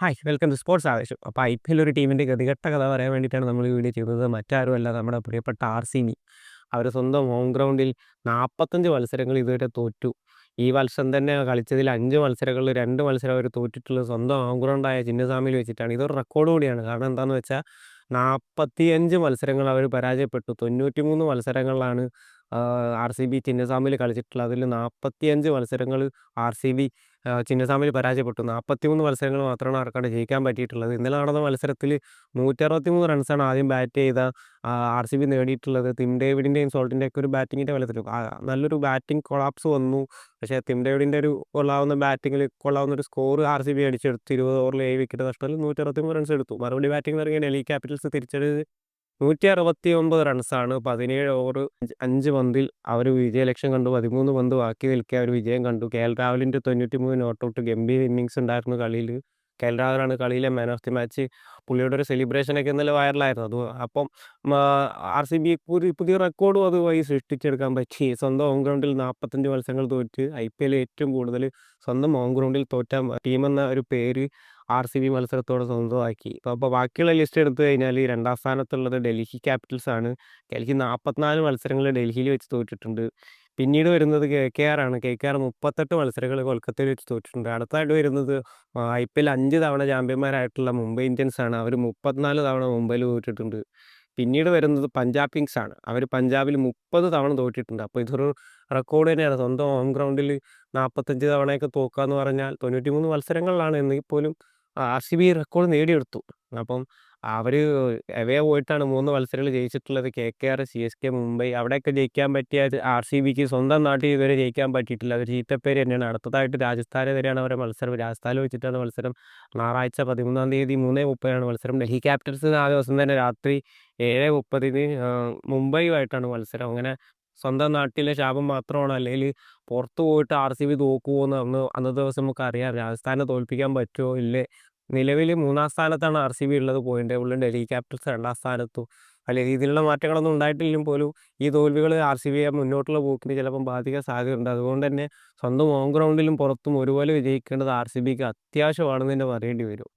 Hi welcome to sports ആവേശം. അപ്പോൾ I P L ഒരു ടീമിന്റെ ഗതികെട്ട കഥ പറയാൻ വേണ്ടിയിട്ടാണ് നമ്മൾ ഈ വീഡിയോ ചെയ്യുന്നത് മറ്റാരുമല്ല നമ്മുടെ പ്രിയപ്പെട്ട ആർ സി ബി. അവർ സ്വന്തം ഹോം ഗ്രൗണ്ടിൽ നാൽപ്പത്തഞ്ച് മത്സരങ്ങൾ ഇതുവരെ തോറ്റു. ഈ വർഷം തന്നെ കളിച്ചതിൽ അഞ്ച് മത്സരങ്ങളിൽ രണ്ട് മത്സരം അവർ തോറ്റിട്ടുള്ളത് സ്വന്തം ഹോം ഗ്രൗണ്ടായ ചിന്നസ്വാമിയിൽ വെച്ചിട്ടാണ്. ഇതൊരു റെക്കോർഡ് കൂടിയാണ്. കാരണം എന്താണെന്ന് വെച്ചാൽ നാൽപ്പത്തിയഞ്ച് മത്സരങ്ങൾ അവർ പരാജയപ്പെട്ടു. തൊണ്ണൂറ്റി മൂന്ന് മത്സരങ്ങളിലാണ് ആർ സി ബി ചിന്നസ്വാമിയിൽ കളിച്ചിട്ടുള്ള അതിൽ നാൽപ്പത്തിയഞ്ച് മത്സരങ്ങൾ ആർ സി ബി ചിന്നസ്വാമിയിൽ പരാജയപ്പെട്ടു. നാൽപ്പത്തിമൂന്ന് മത്സരങ്ങൾ മാത്രമാണ് അവർക്കവിടെ ജയിക്കാൻ പറ്റിയിട്ടുള്ളത്. ഇന്നലെ നടന്ന മത്സരത്തിൽ നൂറ്ററുപത്തിമൂന്ന് റൺസാണ് ആദ്യം ബാറ്റ് ചെയ്ത ആർ സി ബി നേടിയിട്ടുള്ളത്. തിം ഡേവിഡിന്റെയും സോൾട്ടിന്റെയൊക്കെ ഒരു ബാറ്റിങ്ങിന്റെ ഫലത്തിൽ നല്ലൊരു ബാറ്റിംഗ് കൊളാപ്സ് വന്നു. പക്ഷേ തിം ഡേവിഡിന്റെ ഒരു കൊള്ളാവുന്ന ബാറ്റിങ്ങിൽ കൊള്ളാവുന്ന ഒരു സ്കോർ ആർ സി ബി അടിച്ചെടുത്തു ഇരുപത് ഓവറിൽ ഏഴ് വിക്കറ്റ് നഷ്ടത്തിൽ നൂറ്ററുപത്തിമൂന്ന് റൺസ് എടുത്തു. മറുപടി ബാറ്റിംഗ് ഇറങ്ങിയ ഡൽഹി ക്യാപിറ്റൽസ് തിരിച്ചടിച്ചത് നൂറ്റി അറുപത്തി ഒമ്പത് റൺസാണ് പതിനേഴ് ഓവർ അഞ്ച് പന്തിൽ അവർ വിജയലക്ഷ്യം കണ്ടു. പതിമൂന്ന് പന്ത് ബാക്കി നിൽക്കെ അവർ വിജയം കണ്ടു. കെ എൽ രാഹുലിന്റെ തൊണ്ണൂറ്റി മൂന്ന് നോട്ട് ഔട്ട് ഗംഭീർ ഇന്നിങ്സ് ഉണ്ടായിരുന്നു കളിയിൽ. കെ എൽ രാഹുലാണ് കളിയിലെ മാൻ ഓഫ് ദി മാച്ച് പുള്ളിയുടെ ഒരു സെലിബ്രേഷനൊക്കെ ഇന്നലെ വൈറലായിരുന്നു അത് അപ്പം ആർ സി ബി ഒരു പുതിയ റെക്കോർഡും അതുമായി സൃഷ്ടിച്ചെടുക്കാൻ പറ്റി. സ്വന്തം ഹോം ഗ്രൗണ്ടിൽ നാൽപ്പത്തഞ്ച് മത്സരങ്ങൾ തോറ്റ്. ഐ പി എൽ ഏറ്റവും കൂടുതൽ സ്വന്തം ഹോം ഗ്രൗണ്ടിൽ തോറ്റ ടീമെന്ന ഒരു പേര് ആർ സി ബി മത്സരത്തോടെ സ്വന്തമാക്കി. അപ്പോൾ ബാക്കിയുള്ള ലിസ്റ്റ് എടുത്തു കഴിഞ്ഞാൽ രണ്ടാം സ്ഥാനത്തുള്ളത് ഡൽഹി ക്യാപിറ്റൽസ് ആണ്. ഡൽഹി നാൽപ്പത്തിനാല് മത്സരങ്ങൾ ഡൽഹിയിൽ വെച്ച് തോറ്റിട്ടുണ്ട്. പിന്നീട് വരുന്നത് കെ കെ ആർ ആണ്. കെ കെ ആർ മുപ്പത്തെട്ട് മത്സരങ്ങൾ കൊൽക്കത്തയിൽ വെച്ച് തോറ്റിട്ടുണ്ട്. അടുത്തായിട്ട് വരുന്നത് ഐ പി എൽ അഞ്ച് തവണ ചാമ്പ്യന്മാരായിട്ടുള്ള മുംബൈ ഇന്ത്യൻസ് ആണ്. അവർ മുപ്പത്തിനാല് തവണ മുംബൈയിൽ തോറ്റിട്ടുണ്ട്. പിന്നീട് വരുന്നത് പഞ്ചാബ് കിങ്സ് ആണ്. അവർ പഞ്ചാബിൽ മുപ്പത് തവണ തോറ്റിട്ടുണ്ട്. അപ്പോൾ ഇതൊരു റെക്കോർഡ് തന്നെയാണ്. സ്വന്തം ഹോം ഗ്രൗണ്ടിൽ നാൽപ്പത്തഞ്ച് തവണയൊക്കെ തോക്കുക എന്ന് പറഞ്ഞാൽ തൊണ്ണൂറ്റി മൂന്ന് മത്സരങ്ങളിലാണ് എന്നെങ്കിൽ പോലും ആർ സി ബി റെക്കോർഡ് നേടിയെടുത്തു. അപ്പം അവർ എവേ പോയിട്ടാണ് മൂന്ന് മത്സരങ്ങൾ ജയിച്ചിട്ടുള്ളത്? K K R C S K Mumbai അവിടെയൊക്കെ ജയിക്കാൻ പറ്റിയ ആർ സി ബിക്ക് സ്വന്തം നാട്ടിൽ ഇതുവരെ ജയിക്കാൻ പറ്റിയിട്ടില്ല. അവർ ചീത്തപ്പേര് തന്നെയാണ്. അടുത്തതായിട്ട് രാജസ്ഥാനെതിരെയാണ് അവരുടെ മത്സരം. രാജസ്ഥാനിൽ വെച്ചിട്ടാണ് മത്സരം. ഞായറാഴ്ച പതിമൂന്നാം തീയതി മൂന്നേ മുപ്പതിനാണ് മത്സരം. ഡൽഹി ക്യാപിറ്റൽസ് ആ ദിവസം തന്നെ രാത്രി ഏഴ് മുപ്പതിന് മുംബൈയുമായിട്ടാണ് മത്സരം. അങ്ങനെ സ്വന്തം നാട്ടിലെ ശാപം മാത്രമാണ്. അല്ലെങ്കിൽ പുറത്തു പോയിട്ട് ആർ സി ബി തോക്കുമോ എന്ന് അന്ന് അന്നത്തെ ദിവസം നമുക്ക് അറിയാം രാജസ്ഥാനെ തോൽപ്പിക്കാൻ പറ്റുമോ ഇല്ലേ? നിലവിൽ മൂന്നാം സ്ഥാനത്താണ് ആർ സി ബി ഉള്ളത് പോയിന്റ്. ടേബിളിൽ ഡൽഹി ക്യാപിറ്റൽസ് രണ്ടാം സ്ഥാനത്തും. വലിയ രീതിയിലുള്ള മാറ്റങ്ങളൊന്നും ഉണ്ടായിട്ടില്ലെങ്കിൽ പോലും ഈ തോൽവികൾ ആർ സി ബിയെ മുന്നോട്ടുള്ള പോക്കിന് ചിലപ്പം ബാധിക്കാൻ സാധ്യതയുണ്ട്. അതുകൊണ്ട് തന്നെ സ്വന്തം ഹോം ഗ്രൗണ്ടിലും പുറത്തും ഒരുപോലെ വിജയിക്കേണ്ടത് ആർ സി ബിക്ക് അത്യാവശ്യമാണെന്ന് തന്നെ പറയേണ്ടി വരും.